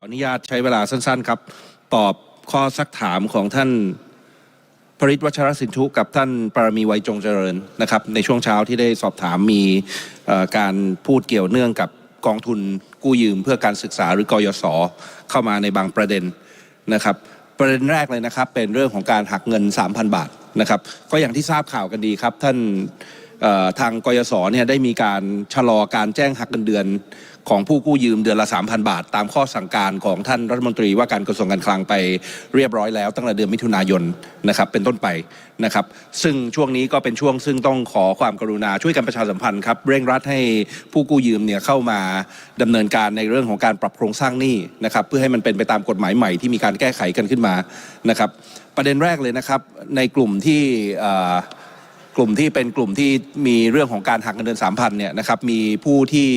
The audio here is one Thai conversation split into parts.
ขออนุญาตใช้เวลาสั้น ๆ ครับ ตอบข้อซักถามของท่านปริศวัชรสินทุกับท่านปรมีไวยจงเจริญนะครับ ในช่วงเช้าที่ได้สอบถามมีการพูดเกี่ยวเนื่องกับกองทุนกู้ยืมเพื่อการศึกษาหรือกยศเข้ามาในบางประเด็นนะครับ ประเด็นแรกเลยนะครับ เป็นเรื่องของการหักเงิน 3,000 บาทนะครับ ก็อย่างที่ทราบข่าวกันดีครับ ท่านทางกยศเนี่ยได้มีการชะลอการแจ้งหักเงินเดือน ของผู้กู้ยืมเดือนละ 3,000 บาท ตามข้อสั่งการของท่านรัฐมนตรีว่าการกระทรวงการคลังไปเรียบร้อยแล้วตั้งแต่เดือนมิถุนายนนะครับเป็นต้นไปนะครับ ซึ่งช่วงนี้ก็เป็นช่วงซึ่งต้องขอความกรุณาช่วยกันประชาสัมพันธ์ครับเร่งรัดให้ผู้กู้ยืมเนี่ยเข้ามาดำเนินการในเรื่องของการปรับโครงสร้างหนี้นะครับเพื่อให้มันเป็นไปตามกฎหมายใหม่ที่มีการแก้ไขกันขึ้นมานะครับประเด็นแรกเลยนะครับในกลุ่มที่กลุ่มที่เป็นกลุ่มที่มีเรื่องของการหักเงินเดือน3,000เนี่ยนะครับมีผู้ที่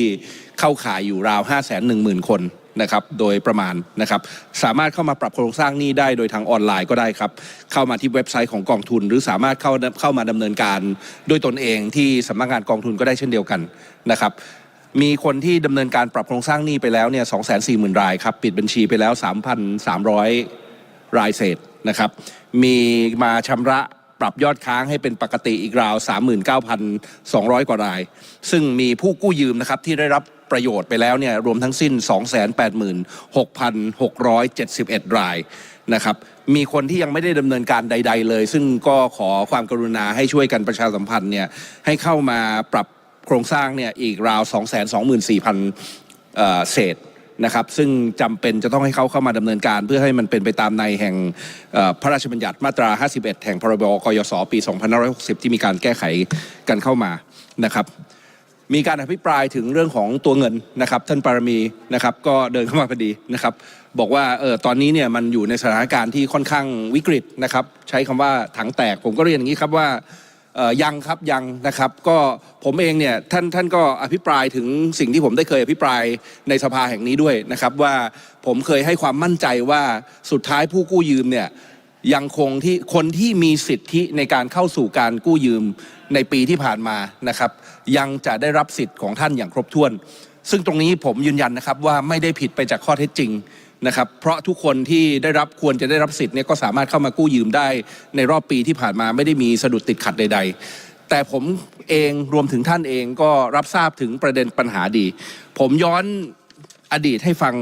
เข้าข่ายอยู่ราว 5 1 0 0 0 0 คนนะครับโดยประมาณนะครับสามารถเข้ามาปรับโครงสร้างหนี้ได้โดยทางออนไลน์ก็ได้ครับ เข้ามาที่เว็บไซต์ของกองทุน หรือสามารถเข้าเข้ามาดำเนินการด้วยตนเองที่สำนักงานกองทุนก็ได้เช่นเดียวกันนะครับมีคนที่ดำเนินการปรับโครงสร้างหนี้ไปแล้วเนี่ย240,000รายครับปิดบัญชีไปแล้ว 3,300 รายเศษนะครับมีมาชำระ ปรับยอดค้างให้เป็นปกติอีกราว 39,200 กว่าราย ซึ่งมีผู้กู้ยืมนะครับที่ได้รับประโยชน์ไปแล้วเนี่ยรวมทั้งสิ้น 286,671 รายนะครับมีคนที่ยังไม่ได้ดำเนินการใด ๆ เลย ซึ่งก็ขอความกรุณาให้ช่วยกันประชาสัมพันธ์เนี่ยให้เข้ามาปรับโครงสร้างเนี่ยอีกราว 224,000เอ่อเศษ นะครับซึ่งจำเป็นจะต้องให้เขาเข้ามาดำเนินการ เพื่อให้มันเป็นไปตามในแห่งพระราชบัญญัติมาตรา 51 แห่งพรบกยศปี 2560 ที่มีการแก้ไขกันเข้ามานะครับมีการอภิปรายถึงเรื่องของตัวเงินนะครับ ท่านปารมีนะครับก็เดินเข้ามาพอดีนะครับ บอกว่าเออตอนนี้เนี่ยมันอยู่ในสถานการณ์ที่ค่อนข้างวิกฤตนะครับ ใช้คำว่าถังแตกผมก็เรียนอย่างนี้ครับว่า ยังครับยังนะครับ ก็ผมเองเนี่ยท่านท่านก็อภิปรายถึงสิ่งที่ผมได้เคยอภิปรายในสภาแห่งนี้ด้วยนะครับว่าผมเคยให้ความมั่นใจว่าสุดท้ายผู้กู้ยืมเนี่ยยังคงที่คนที่มีสิทธิในการเข้าสู่การกู้ยืมในปีที่ผ่านมานะครับ ยังจะได้รับสิทธิ์ของท่านอย่างครบถ้วน ซึ่งตรงนี้ผมยืนยันนะครับว่าไม่ได้ผิดไปจากข้อเท็จจริง นะครับเพราะทุกคนที่ได้รับควรจะได้รับสิทธิ์เนี่ยก็สามารถเข้ามากู้ยืมได้ในรอบปีที่ผ่านมาไม่ได้มีสะดุดติดขัดใด ๆ แต่ผมเองรวมถึงท่านเองก็รับทราบถึงประเด็นปัญหาดี ผมย้อนอดีตให้ฟัง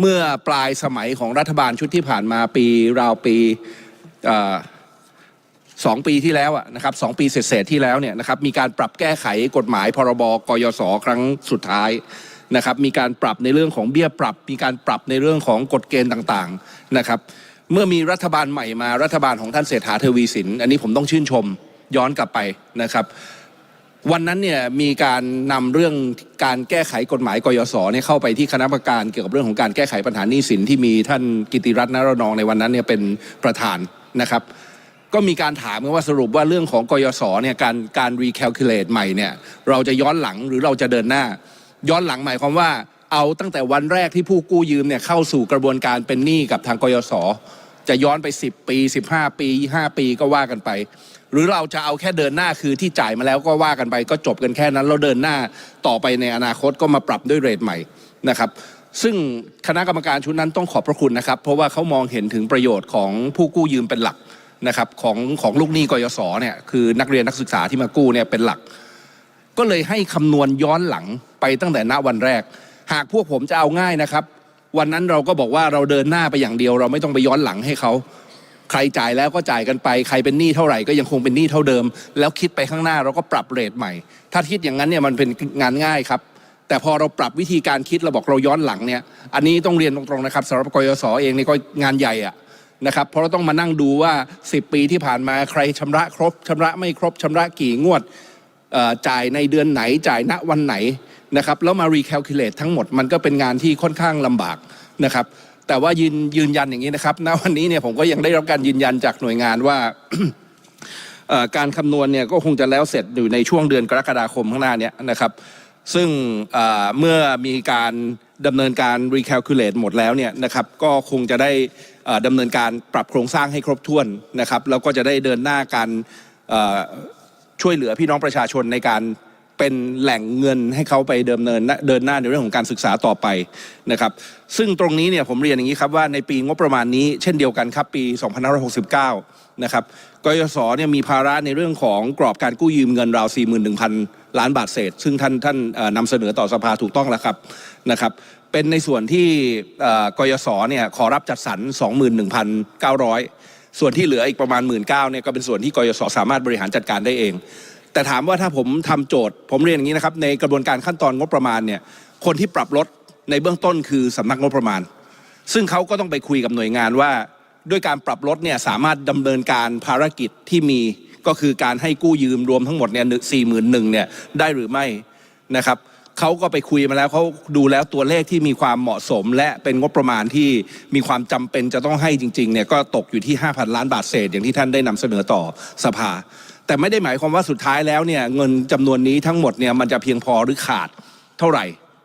เมื่อปลายสมัยของรัฐบาลชุดที่ผ่านมาปีราวปีสองปีที่แล้วนะครับสองปีเศษที่แล้วเนี่ยนะครับมีการปรับแก้ไขกฎหมายพรบกยศครั้งสุดท้าย นะครับมีการปรับในเรื่องของเบี้ยปรับ มีการปรับในเรื่องของกฎเกณฑ์ต่างๆนะครับเมื่อมีรัฐบาลใหม่มารัฐบาลของท่านเศรษฐาทวีสิน อันนี้ผมต้องชื่นชมย้อนกลับไปนะครับ วันนั้นเนี่ยมีการนำเรื่องการแก้ไขกฎหมายกยศเนี่ยเข้าไปที่คณะกรรมการเกี่ยวกับเรื่องของการแก้ไขปัญหาหนี้สินที่มีท่านกิติรัตน์นรนองในวันนั้นเนี่ยเป็นประธานนะครับ ก็มีการถามกันว่าสรุปว่าเรื่องของกยศเนี่ยการการ recalculate ใหม่เนี่ยเราจะย้อนหลังหรือเราจะเดินหน้า ย้อนหลังหมายความว่าเอาตั้งแต่วันแรกที่ผู้กู้ยืมเนี่ยเข้าสู่กระบวนการเป็นหนี้กับทางกยศจะย้อนไป 10 ปี 15 ปี 5 ปีก็ว่ากันไป หรือเราจะเอาแค่เดินหน้าคือที่จ่ายมาแล้วก็ว่ากันไป ก็จบกันแค่นั้นเราเดินหน้าต่อไปในอนาคตก็มาปรับด้วยเรทใหม่นะครับ ซึ่งคณะกรรมการชุดนั้นต้องขอบพระคุณนะครับ เพราะว่าเขามองเห็นถึงประโยชน์ของผู้กู้ยืมเป็นหลักนะครับของของลูกหนี้กยศเนี่ยคือนักเรียนนักศึกษาที่มากู้เนี่ยเป็นหลัก ก็เลยให้คำนวณย้อนหลังไปตั้งแต่ณวันแรก หากพวกผมจะเอาง่ายนะครับ วันนั้นเราก็บอกว่าเราเดินหน้าไปอย่างเดียว เราไม่ต้องไปย้อนหลังให้เขาใครจ่ายแล้วก็จ่ายกันไป ใครเป็นหนี้เท่าไหร่ก็ยังคงเป็นหนี้เท่าเดิม แล้วคิดไปข้างหน้าเราก็ปรับเรทใหม่ ถ้าคิดอย่างนั้นเนี่ยมันเป็นงานง่ายครับ แต่พอเราปรับวิธีการคิดเราบอกเราย้อนหลังเนี่ย อันนี้ต้องเรียนตรงๆนะครับสำหรับกยศเองนี่ก็งานใหญ่อะนะครับเพราะเราต้องมานั่งดูว่า 10 ปีที่ผ่านมาใครชำระครบชำระไม่ครบชำระกี่งวด จ่ายในเดือนไหนจ่ายณวันไหนนะครับแล้วมา recalculate ทั้งหมดมันก็เป็นงานที่ค่อนข้างลำบากนะครับแต่ว่ายืนยืนยันอย่างนี้นะครับณวันนี้เนี่ยผมก็ยังได้รับการยืนยันจากหน่วยงานว่าการคำนวณเนี่ยก็คงจะแล้วเสร็จอยู่ในช่วงเดือนกรกฎาคมข้างหน้านี้นะครับ ซึ่งเมื่อมีการดำเนินการ recalculate หมดแล้วเนี่ยนะครับก็คงจะได้ดำเนินการปรับโครงสร้างให้ครบถ้วนนะครับแล้วก็จะได้เดินหน้าการ ช่วยเหลือพี่น้องประชาชนในการเป็นแหล่งเงินให้เขาไปเดิมเนินเดินหน้าในเรื่องของการศึกษาต่อไปนะครับ ซึ่งตรงนี้เนี่ยผมเรียนอย่างนี้ครับว่าในปีงบประมาณนี้เช่นเดียวกันครับปี 2569 นะครับกยศเนี่ยมีภาระในเรื่องของกรอบการกู้ยืมเงินราว 41,000 ล้านบาทเศษ ซึ่งท่านท่านนำเสนอต่อสภาถูกต้องแล้วครับนะครับ เป็นในส่วนที่กยศเนี่ยขอรับจัดสรร 21,900 ส่วนที่เหลืออีกประมาณ 1 9ื่นเนี่ยก็เป็นส่วนที่กยศสามารถบริหารจัดการได้เอง แต่ถามว่าถ้าผมทำโจทย์ ผมเรียนอย่างนี้นะครับในกระบวนการขั้นตอนงบประมาณเนี่ยคนที่ปรับลดในเบื้องต้นคือสำนักงบประมาณ ซึ่งเขาก็ต้องไปคุยกับหน่วยงานว่า ด้วยการปรับลดเนี่ยสามารถดำเนินการภารกิจที่มีก็คือการให้กู้ยืมรวมทั้งหมดเนี่ยสี่หมื่นหนึ่งเนี่ยได้หรือไม่นะครับ เขาก็ไปคุยมาแล้วเขาดูแล้วตัวเลขที่มีความเหมาะสม และเป็นงบประมาณที่มีความจำเป็นจะต้องให้จริงๆเนี่ยก็ตกอยู่ที่ 5,000 ล้านบาทเศษอย่างที่ท่านได้นำเสนอต่อสภา แต่ไม่ได้หมายความว่าสุดท้ายแล้วเนี่ยเงินจำนวนนี้ทั้งหมดเนี่ยมันจะเพียงพอหรือขาดเท่าไหร่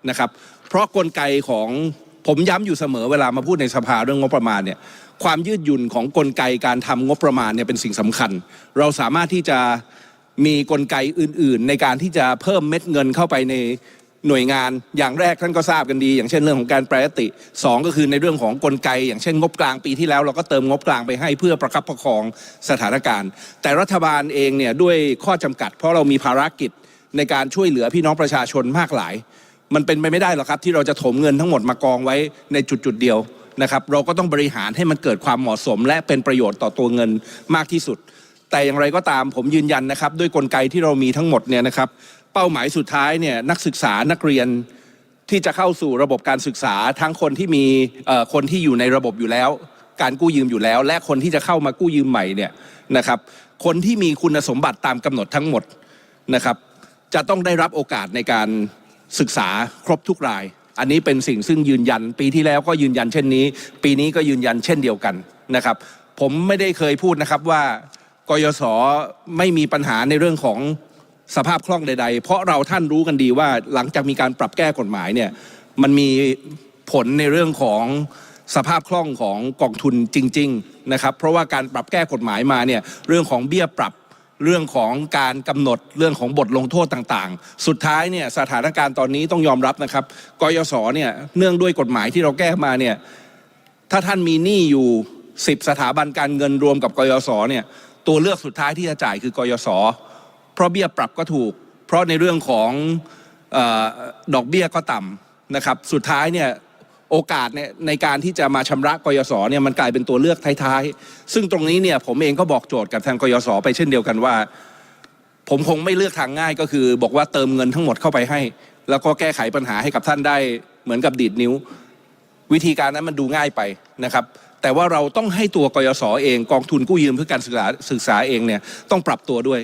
นะครับ เพราะกลไกของผมย้ำอยู่เสมอเวลามาพูดในสภาเรื่องงบประมาณเนี่ยความยืดหยุ่นของกลไกการทำงบประมาณเนี่ยเป็นสิ่งสำคัญ เราสามารถที่จะมีกลไกอื่น ๆ ในการที่จะเพิ่มเม็ดเงินเข้าไปใน หน่วยงานอย่างแรกท่านก็ทราบกันดี อย่างเช่นเรื่องของการแปรยติสองก็คือในเรื่องของกลไก อย่างเช่นงบกลางปีที่แล้ว เราก็เติมงบกลางไปให้เพื่อประคับประคองสถานการณ์ แต่รัฐบาลเองเนี่ยด้วยข้อจำกัด เพราะเรามีภารกิจในการช่วยเหลือพี่น้องประชาชนมากหลาย มันเป็นไปไม่ได้หรอกครับ ที่เราจะถมเงินทั้งหมดมากองไว้ในจุดจุดๆเดียวนะครับเราก็ต้องบริหารให้มันเกิดความเหมาะสม และเป็นประโยชน์ต่อตัวเงินมากที่สุด แต่อย่างไรก็ตามผมยืนยันนะครับ ด้วยกลไกที่เรามีทั้งหมดเนี่ยนะครับ เป้าหมายสุดท้ายเนี่ยนักศึกษานักเรียนที่จะเข้าสู่ระบบการศึกษาทั้งคนที่มีคนที่อยู่ในระบบอยู่แล้ว การกู้ยืมอยู่แล้ว และคนที่จะเข้ามากู้ยืมใหม่เนี่ยนะครับ คนที่มีคุณสมบัติตามกำหนดทั้งหมดนะครับ จะต้องได้รับโอกาสในการศึกษาครบทุกราย อันนี้เป็นสิ่งซึ่งยืนยัน ปีที่แล้วก็ยืนยันเช่นนี้ ปีนี้ก็ยืนยันเช่นเดียวกันนะครับ ผมไม่ได้เคยพูดนะครับว่ากยศไม่มีปัญหาในเรื่องของ สภาพคล่องใด ๆ เพราะเราท่านรู้กันดีว่าหลังจากมีการปรับแก้กฎหมายเนี่ยมันมีผลในเรื่องของสภาพคล่องของกองทุนจริง ๆนะครับ เพราะว่าการปรับแก้กฎหมายมาเนี่ยเรื่องของเบี้ยปรับเรื่องของการกำหนดเรื่องของบทลงโทษต่างๆ สุดท้ายเนี่ยสถานการณ์ตอนนี้ต้องยอมรับนะครับกยศเนี่ยเนื่องด้วยกฎหมายที่เราแก้มาเนี่ยถ้าท่านมีหนี้อยู่ 10 สถาบันการเงินรวมกับกยศเนี่ยตัวเลือกสุดท้ายที่จะจ่ายคือกยศ เพราะเบี้ยปรับก็ถูก เพราะในเรื่องของออดอกเบี้ยก็ต่ำนะครับ สุดท้ายเนี่ยโอกาสเนี่ยในการที่จะมาชำระกยศเนี่ยมันกลายเป็นตัวเลือกท้ายๆ ซึ่งตรงนี้เนี่ยผมเองก็บอกโจทย์กับทางกยศไปเช่นเดียวกันว่า ผมคงไม่เลือกทางง่ายก็คือ บอกว่าเติมเงินทั้งหมดเข้าไปให้ แล้วก็แก้ไขปัญหาให้กับท่านได้เหมือนกับดีดนิ้ว วิธีการนั้นมันดูง่ายไปนะครับ แต่ว่าเราต้องให้ตัวกยศเอง กองทุนกู้ยืมเพื่อการศึกษาศึกษาเองเนี่ยต้องปรับตัวด้วย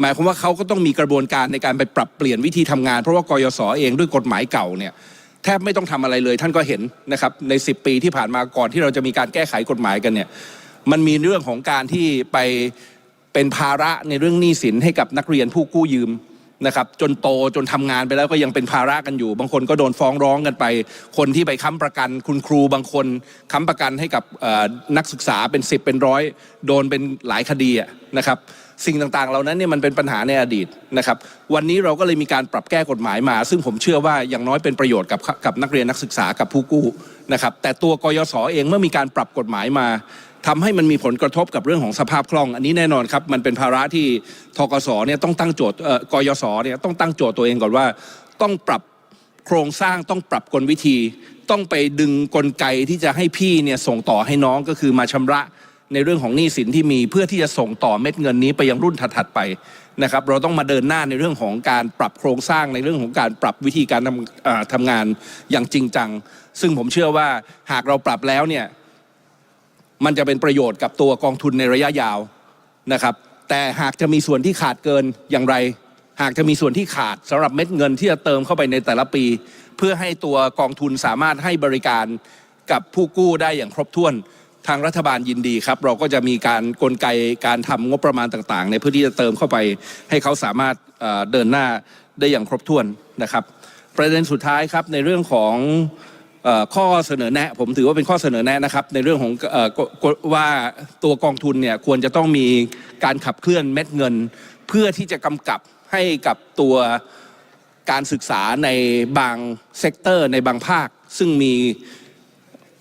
หมายความว่าเขาก็ต้องมีกระบวนการในการไปปรับเปลี่ยนวิธีทำงาน เพราะว่ากยศเองด้วยกฎหมายเก่าเนี่ยแทบไม่ต้องทำอะไรเลยท่านก็เห็นนะครับใน 10 ปีที่ผ่านมาก่อนที่เราจะมีการแก้ไขกฎหมายกันเนี่ยมันมีเรื่องของการที่ไปเป็นภาระในเรื่องหนี้สินให้กับนักเรียนผู้กู้ยืมนะครับจนโตจนทำงานไปแล้วก็ยังเป็นภาระกันอยู่ บางคนก็โดนฟ้องร้องกันไป คนที่ไปค้ำประกัน คุณครูบางคนค้ำประกันให้กับนักศึกษาเป็น 10 เป็นร้อยโดนเป็นหลายคดีนะครับ สิ่งต่างๆ เหล่านั้นเนี่ยมันเป็นปัญหาในอดีตนะครับ วันนี้เราก็เลยมีการปรับแก้กฎหมายมา ซึ่งผมเชื่อว่าอย่างน้อยเป็นประโยชน์กับกับนักเรียนนักศึกษากับผู้กู้นะครับ แต่ตัวกยศเองเมื่อมีการปรับกฎหมายมาทำให้มันมีผลกระทบกับเรื่องของสภาพคล่อง อันนี้แน่นอนครับ มันเป็นภาระที่ทกสเนี่ยต้องตั้งโจทย์เออกยศเนี่ยต้องตั้งโจทย์ตัวเองก่อนว่าต้องปรับโครงสร้างต้องปรับกลวิธี ต้องไปดึงกลไกที่จะให้พี่เนี่ยส่งต่อให้น้องก็คือมาชำระ ในเรื่องของหนี้สินที่มีเพื่อที่จะส่งต่อเม็ดเงินนี้ไปยังรุ่นถัดๆไปนะครับเราต้องมาเดินหน้าในเรื่องของการปรับโครงสร้างในเรื่องของการปรับวิธีการทำทำงานอย่างจริงจัง ซึ่งผมเชื่อว่าหากเราปรับแล้วเนี่ยมันจะเป็นประโยชน์กับตัวกองทุนในระยะยาวนะครับแต่หากจะมีส่วนที่ขาดเกินอย่างไร หากจะมีส่วนที่ขาดสำหรับเม็ดเงินที่จะเติมเข้าไปในแต่ละปี เพื่อให้ตัวกองทุนสามารถให้บริการกับผู้กู้ได้อย่างครบถ้วน ทางรัฐบาลยินดีครับ เราก็จะมีการกลไกการทำงบประมาณต่างๆ ในเพื่อที่จะเติมเข้าไปให้เขาสามารถเดินหน้าได้อย่างครบถ้วนนะครับ ประเด็นสุดท้ายครับในเรื่องของข้อเสนอแนะ ผมถือว่าเป็นข้อเสนอแนะนะครับ ในเรื่องของออว่าตัวกองทุนเนี่ยควรจะต้องมีการขับเคลื่อนเม็ดเงิน เพื่อที่จะกำกับให้กับตัวการศึกษาในบางเซกเตอร์ ในบางภาค ซึ่งมี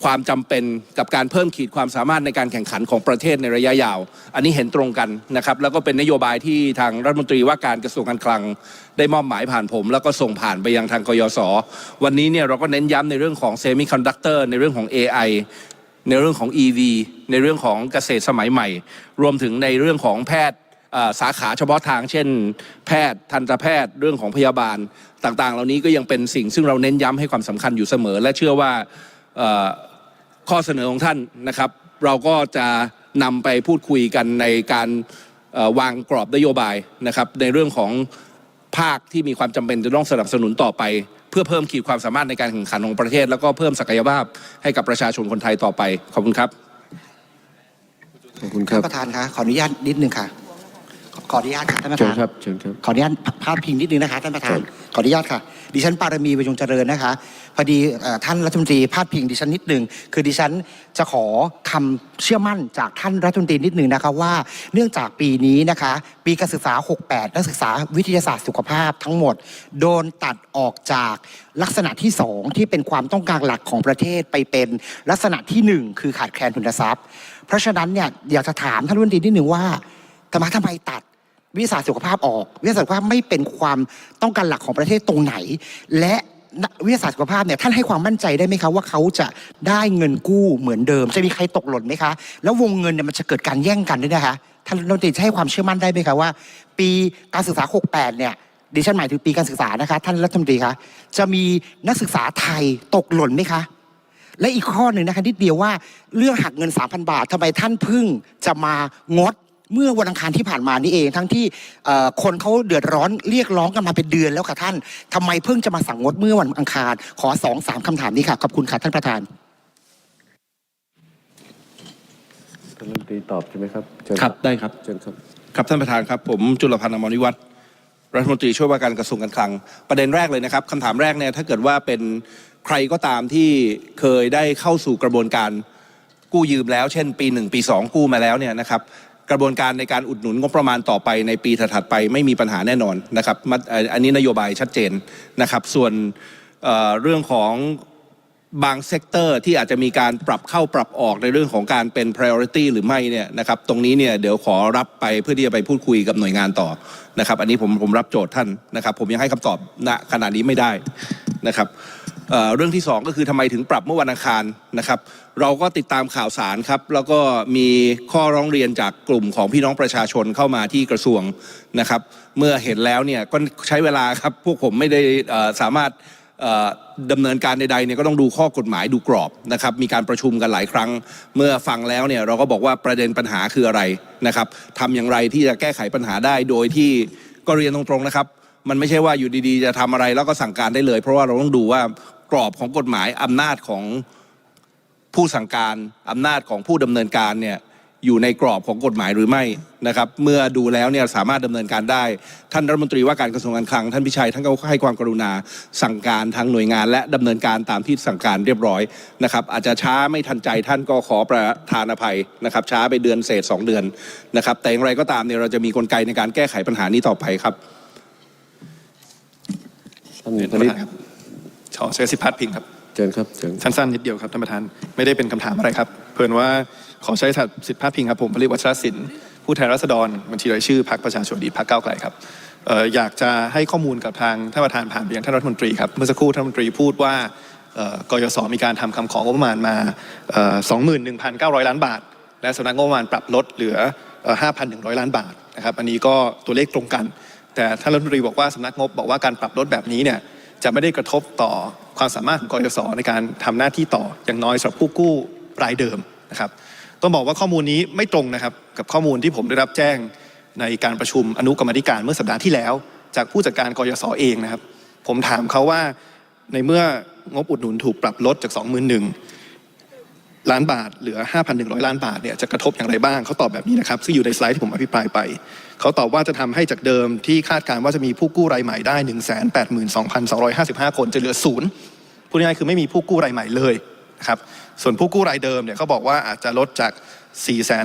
ความจำเป็นกับการเพิ่มขีดความสามารถในการแข่งขันของประเทศในระยะยาว อันนี้เห็นตรงกันนะครับ แล้วก็เป็นนโยบายที่ทางรัฐมนตรีว่าการกระทรวงการคลัง ได้มอบหมายผ่านผม แล้วก็ส่งผ่านไปยังทางกยศวันนี้เนี่ยเราก็เน้นย้ำในเรื่องของเซมิคอนดักเตอร์ในเรื่องของ AI ในเรื่องของ EV ในเรื่องของเกษตรสมัยใหม่ รวมถึงในเรื่องของแพทย์สาขาเฉพาะทางเช่น แพทย์ทันตแพทย์เรื่องของพยาบาลต่างๆ เหล่านี้ก็ยังเป็นสิ่งซึ่งเราเน้นย้ำให้ความสำคัญอยู่เสมอ และเชื่อว่า ข้อเสนอของท่านนะครับ เราก็จะนำไปพูดคุยกันในการวางกรอบนโยบายนะครับ ในเรื่องของภาคที่มีความจำเป็นจะต้องสนับสนุนต่อไป เพื่อเพิ่มขีดความสามารถในการแข่งขันของประเทศ แล้วก็เพิ่มศักยภาพให้กับประชาชนคนไทยต่อไป ขอบคุณครับขอบคุณครับท่านประธานคะขออนุญาตนิดนึงค่ะ ขอขออนุญาตค่ะท่านประเชิญธาน ครับเชิญครับ ขออนุญาตพาดพิงนิดนึงนะคะท่านประธานครับขออนุญาตค่ะ ดิฉันปารมีประยงเจริญนะคะ พอดีเอ่อท่านรัฐมนตรีพาดพิงดิฉันนิดนึง คือดิฉันจะขอคำเชื่อมั่นจากท่านรัฐมนตรีนิดนึงนะคะว่า เนื่องจากปีนี้นะคะ ปีการศึกษา 68 นักศึกษาวิทยาศาสตร์สุขภาพทั้งหมด โดนตัดออกจากลักษณะที่สองที่เป็นความต้องการหลักของประเทศไปเป็นลักษณะที่หนึ่งคือขาดแคลนทุนทรัพย์ เพราะฉะนั้นเนี่ยอยากจะถามท่านรัฐมนตรีนิดนึงว่า ทำไมทำไมตัดวิทยาสุขภาพออก วิทยาสุขภาพไม่เป็นความต้องการหลักของประเทศตรงไหน และวิทยาศาสตร์สุขภาพเนี่ยท่านให้ความมั่นใจได้ไหมคะว่าเขาจะได้เงินกู้เหมือนเดิม จะมีใครตกหล่นไหมคะ แล้ววงเงินเนี่ยมันจะเกิดการแย่งกันด้วยนะคะท่านรัฐมนตรีจะให้ความเชื่อมั่นได้ไหมคะว่า ปีการศึกษา 68 เนี่ยดิฉันหมายถึงปีการศึกษานะคะ ท่านรัฐมนตรีคะจะมีนักศึกษาไทยตกหล่นไหมคะ และอีกข้อหนึ่งนะคะนิดเดียวว่าเรื่องหักเงิน 3,000 บาททำไมท่านพึ่งจะมางด เมื่อวันอังคารที่ผ่านมานี่เอง ทั้งที่เอ่อคนเขาเดือดร้อนเรียกร้องกันมาเป็นเดือนแล้วค่ะท่านทำไมเพิ่งจะมาสั่งงดเมื่อวันอังคาร ขอสองสามคำถามนี้ค่ะขอบคุณค่ะท่านประธานท่านรัฐมนตรีตอบใช่ไหมครับเชิญครับได้ครับเชิญครับครับท่านประธานครับ ผมจุลพันธ์อมรวิวัฒน์รัฐมนตรีช่วยว่าการกระทรวงการคลัง ประเด็นแรกเลยนะครับคำถามแรกเนี่ยถ้าเกิดว่าเป็นใครก็ตามที่เคยได้เข้าสู่กระบวนการกู้ยืมแล้ว เช่น ปี 1 ปี 2 กู้มาแล้วเนี่ยนะครับ กระบวนการในการอุดหนุนงบประมาณต่อไปในปีถัดๆไปไม่มีปัญหาแน่นอนนะครับมัดเอ่ออันนี้นโยบายชัดเจนนะครับ ส่วนเเรื่องของบางเซกเตอร์ที่อาจจะมีการปรับเข้าปรับออกในเรื่องของการเป็น priority หรือไม่เนี่ยนะครับตรงนี้เนี่ยเดี๋ยวขอรับไปเพื่อที่จะไปพูดคุยกับหน่วยงานต่อนะครับ อันนี้ผมผมรับโจทย์ท่านนะครับ ผมยังให้คำตอบณขณะนี้ไม่ได้นะครับเเรื่องที่สองก็คือทำไมถึงปรับเมื่อวันอังคารนะครับ เราก็ติดตามข่าวสารครับ แล้วก็มีข้อร้องเรียนจากกลุ่มของพี่น้องประชาชนเข้ามาที่กระทรวงนะครับ เมื่อเห็นแล้วเนี่ยก็ใช้เวลาครับ พวกผมไม่ได้สามารถเอ่อดำเนินการใดๆเนี่ยก็ต้องดูข้อกฎหมายดูกรอบนะครับมีการประชุมกันหลายครั้ง เมื่อฟังแล้วเนี่ยเราก็บอกว่าประเด็นปัญหาคืออะไรนะครับทำอย่างไรที่จะแก้ไขปัญหาได้โดยที่ก็เรียนตรงๆนะครับ มันไม่ใช่ว่าอยู่ดีๆ จะทำอะไรแล้วก็สั่งการได้เลย เพราะว่าเราต้องดูว่ากรอบของกฎหมายอำนาจของ ผู้สั่งการอำนาจของผู้ดำเนินการเนี่ยอยู่ในกรอบของกฎหมายหรือไม่นะครับ เมื่อดูแล้วเนี่ยสามารถดำเนินการได้ ท่านรัฐมนตรีว่าการกระทรวงการคลังท่านพิชัยท่านก็ให้ความกรุณาสั่งการทางหน่วยงาน และดำเนินการตามที่สั่งการเรียบร้อยนะครับอาจจะช้าไม่ทันใจท่านก็ขอประทานอภัยนะครับช้าไปเดือนเศษ 2 เดือนนะครับแต่อย่างไรก็ตามเนี่ยเราจะมีกลไกในการแก้ไขปัญหานี้ต่อไปครับท่านเรียนธท่านนิปตระธานครับขอใช้สิทธิพัดพิงครับ เชิญครับเชิญสั้นๆนิดเดียวครับท่านประธานไม่ได้เป็นคำถามอะไรครับ เพิ่นว่าขอใช้สิทธิพัดพิงครับผมผลิตวัชรศิลป์ผู้แทนราษฎรบัญชีรายชื่อพรรคประชาชนดีพรรคก้าวไกลครับอออยากจะให้ข้อมูลกับทางท่านประธานผ่านไปยังท่านรัฐมนตรีครับเมื่อสักครู่ท่านรัฐมนตรีพูดว่ากยศมีการทำคำของงบประมาณมาเอ่อ21,900 ล้านบาท และสำนักงบประมาณปรับลดเหลือเอ่อ5,100 ล้านบาทนะครับอันนี้ก็ตัวเลขตรงกัน แต่ท่านรัฐมนตรีบอกว่าสำนักงบบอกว่าการปรับลดแบบนี้เนี่ยจะไม่ได้กระทบต่อ ความสามารถของกยศในการทำหน้าที่ต่ออย่างน้อยสำหรับผู้กู้รายเดิมนะครับต้องบอกว่าข้อมูลนี้ไม่ตรงนะครับกับข้อมูลที่ผมได้รับแจ้งในการประชุมอนุกรรมธิการเมื่อสัปดาห์ที่แล้ว จากผู้จัดการกยศเองนะครับ ผมถามเขาว่าในเมื่องบอุดหนุนถูกปรับลดจาก 21,000ล้านบาท เหลือ 5,100 ล้านบาทเนี่ยจะกระทบอย่างไรบ้างเขาตอบแบบนี้นะครับ ซึ่งอยู่ในสไลด์ที่ผมอภิปรายไป เขาตอบว่าจะทำให้จากเดิมที่คาดการณ์ว่าจะมีผู้กู้รายใหม่ได้ 182,255 คนจะเหลือศูนย์พูดง่ายๆคือไม่มีผู้กู้รายใหม่เลยนะครับส่วนผู้กู้รายเดิมเนี่ยเขาบอกว่าอาจจะลดจาก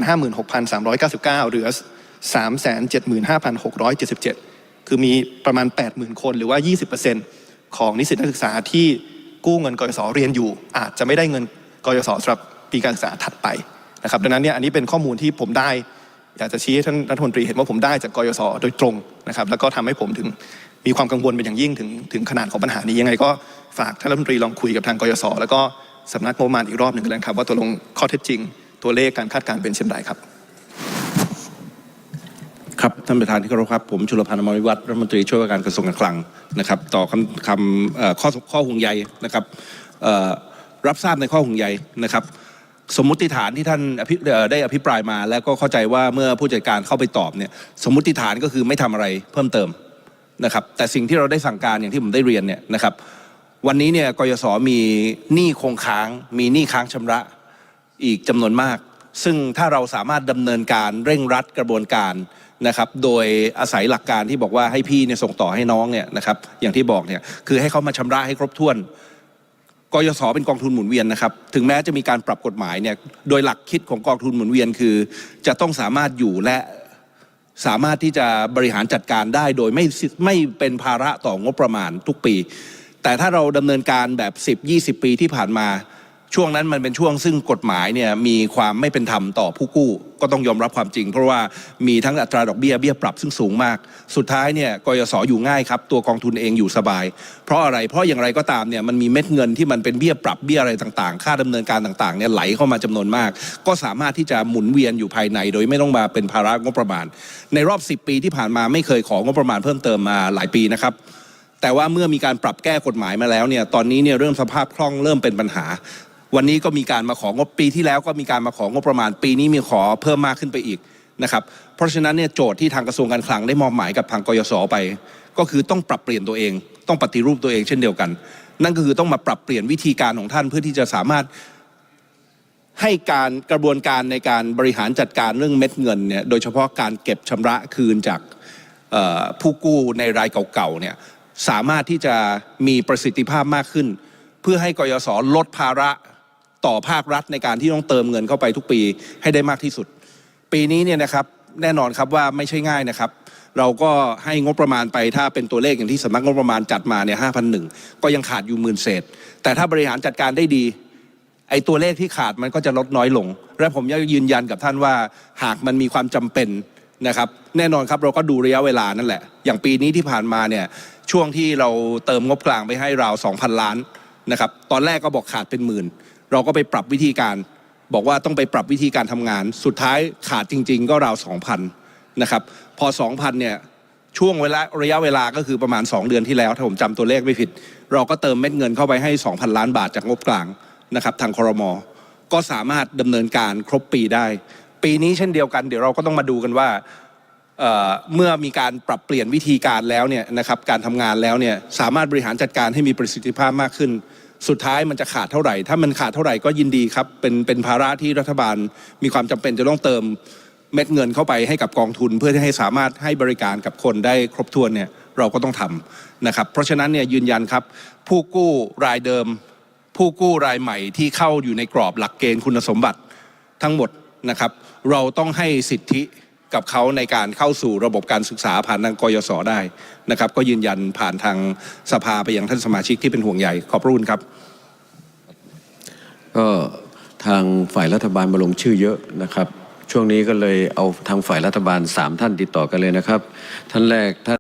456,399 เหลือ 375,677 คือมีประมาณ 80,000 คนหรือว่า 20%ของนิสิตนักศึกษาที่กู้เงินกยศเรียนอยู่ อาจจะไม่ได้เงินกยศสำหรับปีการศึกษาถัดไปนะครับดังนั้นเนี่ยอันนี้เป็นข้อมูลที่ผมได้ อยากจะชี้ให้ท่านรัฐมนตรีเห็นว่าผมได้จากกยศโดยตรงนะครับ แล้วก็ทำให้ผมถึงมีความกังวลเป็นอย่างยิ่งถึงถึงขนาดของปัญหานี้ยังไงก็ฝากท่านรัฐมนตรีลองคุยกับทางกยศแล้วก็สำนักงบประมาณอีกรอบหนึ่งกันนะครับว่าตัวลงข้อเท็จจริง ตัวเลขการคาดการณ์เป็นเช่นไรครับครับท่านประธานที่เคารพครับผมชุลพันธ์อมรวิวัฒน์รัฐมนตรีช่วยว่าการกระทรวงการคลังนะครับ ต่อคำคำเอ่อข้อข้อห่วงใยนะครับรับทราบในข้อห่วงใยนะครับ สมมุติฐานที่ท่านได้อภิปรายมา แล้วก็เข้าใจว่าเมื่อผู้จัดการเข้าไปตอบเนี่ยสมมุติฐานก็คือไม่ทำอะไรเพิ่มเติมนะครับแต่สิ่งที่เราได้สั่งการอย่างที่ผมได้เรียนเนี่ยนะครับวันนี้เนี่ยกยศมีหนี้คงค้าง มีหนี้ค้างชำระอีกจำนวนมาก ซึ่งถ้าเราสามารถดำเนินการเร่งรัดกระบวนการนะครับโดยอาศัยหลักการที่บอกว่าให้พี่เนี่ยส่งต่อให้น้องเนี่ยนะครับอย่างที่บอกเนี่ยคือให้เขามาชำระให้ครบถ้วน กยศเป็นกองทุนหมุนเวียนนะครับ ถึงแม้จะมีการปรับกฎหมายเนี่ย โดยหลักคิดของกองทุนหมุนเวียนคือ จะต้องสามารถอยู่และสามารถที่จะบริหารจัดการได้โดยไม่ไม่เป็นภาระต่องบประมาณทุกปี แต่ถ้าเราดำเนินการแบบ 10 20 ปีที่ผ่านมา ช่วงนั้นมันเป็นช่วงซึ่งกฎหมายเนี่ยมีความไม่เป็นธรรมต่อผู้กู้ก็ต้องยอมรับความจริง เพราะว่ามีทั้งอัตราดอกเบี้ยเบี้ยปรับซึ่งสูงมาก สุดท้ายเนี่ยกยศอยู่ง่ายครับ ตัวกองทุนเองอยู่สบาย เพราะอะไรเพราะอย่างไรก็ตามเนี่ยมันมีเม็ดเงินที่มันเป็นเบี้ยปรับเบี้ยอะไรต่างๆ ค่าดำเนินการต่างๆเนี่ยไหลเข้ามาจำนวนมาก ก็สามารถที่จะหมุนเวียนอยู่ภายใน โดยไม่ต้องมาเป็นภาระงบประมาณ ในรอบ 10 ปีที่ผ่านมาไม่เคยของงบประมาณเพิ่มเติมมาหลายปีนะครับแต่ว่าเมื่อมีการปรับแก้กฎหมายมาแล้วเนี่ยตอนนี้เนี่ยเริ่มสภาพคล่องเริ่มเป็นปัญหา วันนี้ก็มีการมาของบปีที่แล้วก็มีการมาของงบประมาณ ปีนี้มีขอเพิ่มมากขึ้นไปอีกนะครับเพราะฉะนั้นเนี่ยโจทย์ที่ทางกระทรวงการคลังได้มอบหมายกับทางกยศไป ก็คือต้องปรับเปลี่ยนตัวเอง ต้องปฏิรูปตัวเองเช่นเดียวกัน นั่นก็คือต้องมาปรับเปลี่ยนวิธีการของท่านเพื่อที่จะสามารถให้การกระบวนการในการบริหารจัดการเรื่องเม็ดเงินเนี่ยโดยเฉพาะการเก็บชำระคืนจากผู้กู้ในรายเก่าๆเนี่ยสามารถที่จะมีประสิทธิภาพมากขึ้น เพื่อให้กยศลดภาระ ต่อภาครัฐในการที่ต้องเติมเงินเข้าไปทุกปีให้ได้มากที่สุด ปีนี้เนี่ยนะครับแน่นอนครับว่าไม่ใช่ง่ายนะครับ เราก็ให้งบประมาณไปถ้าเป็นตัวเลขอย่างที่สำนักงบประมาณจัดมาเนี่ยห้าพันหนึ่งก็ยังขาดอยู่หมื่นเศษ แต่ถ้าบริหารจัดการได้ดี ไอ้ตัวเลขที่ขาดมันก็จะลดน้อยลง และผมยังยืนยันกับท่านว่าหากมันมีความจำเป็นนะครับแน่นอนครับเราก็ดูระยะเวลานั่นแหละ อย่างปีนี้ที่ผ่านมาเนี่ยช่วงที่เราเติมงบกลางไปให้ราว2,000 ล้านนะครับตอนแรกก็บอกขาดเป็นหมื่น เราก็ไปปรับวิธีการ บอกว่าต้องไปปรับวิธีการทำงาน สุดท้ายขาดจริง ๆ ก็ราว2,000นะครับพอ 2,000เนี่ยช่วงเวลาระยะเวลาก็คือประมาณ 2 เดือนที่แล้ว ถ้าผมจำตัวเลขไม่ผิด เราก็เติมเม็ดเงินเข้าไปให้ 2,000 ล้านบาทจากงบกลางนะครับทางคอรมอก็สามารถดำเนินการครบปีได้ ปีนี้เช่นเดียวกัน เดี๋ยวเราก็ต้องมาดูกันว่าเเมื่อมีการปรับเปลี่ยนวิธีการแล้วเนี่ยนะครับการทำงานแล้วเนี่ยสามารถบริหารจัดการให้มีประสิทธิภาพมากขึ้น สุดท้ายมันจะขาดเท่าไหร่ ถ้ามันขาดเท่าไหร่ก็ยินดีครับ เป็นเป็นภาระที่รัฐบาลมีความจำเป็นจะต้องเติมเม็ดเงินเข้าไปให้กับกองทุน เพื่อที่ให้สามารถให้บริการกับคนได้ครบถ้วนเนี่ยเราก็ต้องทำนะครับ เพราะฉะนั้นเนี่ยยืนยันครับ ผู้กู้รายเดิม ผู้กู้รายใหม่ที่เข้าอยู่ในกรอบหลักเกณฑ์คุณสมบัติทั้งหมดนะครับ เราต้องให้สิทธิ กับเขาในการเข้าสู่ระบบการศึกษาผ่านทางกยศได้นะครับก็ยืนยันผ่านทางสภาไปยังท่านสมาชิกที่เป็นห่วงใหญ่ขอบพระคุณครับก็ทางฝ่ายรัฐบาลมาลงชื่อเยอะนะครับ ช่วงนี้ก็เลยเอาทางฝ่ายรัฐบาลสามท่านติดต่อกันเลยนะครับ ท่านแรกท่าน